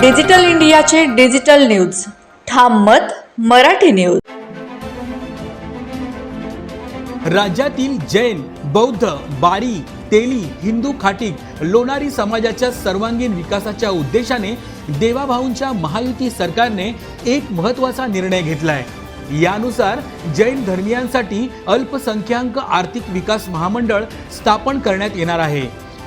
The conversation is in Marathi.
डिजिटल इंडियाचे डिजिटल न्यूज. ठाम मत मराठी न्यूज. राज्यातील जैन बौद्ध बारी तेली हिंदू खाटीक लोणारी समाजाच्या सर्वांगीण विकासाच्या उद्देशाने देवाभाऊंच्या महायुती सरकारने एक महत्त्वाचा निर्णय घेतलाय. यानुसार जैन धर्मियांसाठी अल्पसंख्याक आर्थिक विकास महामंडळ स्थापन करण्यात येणार आहे.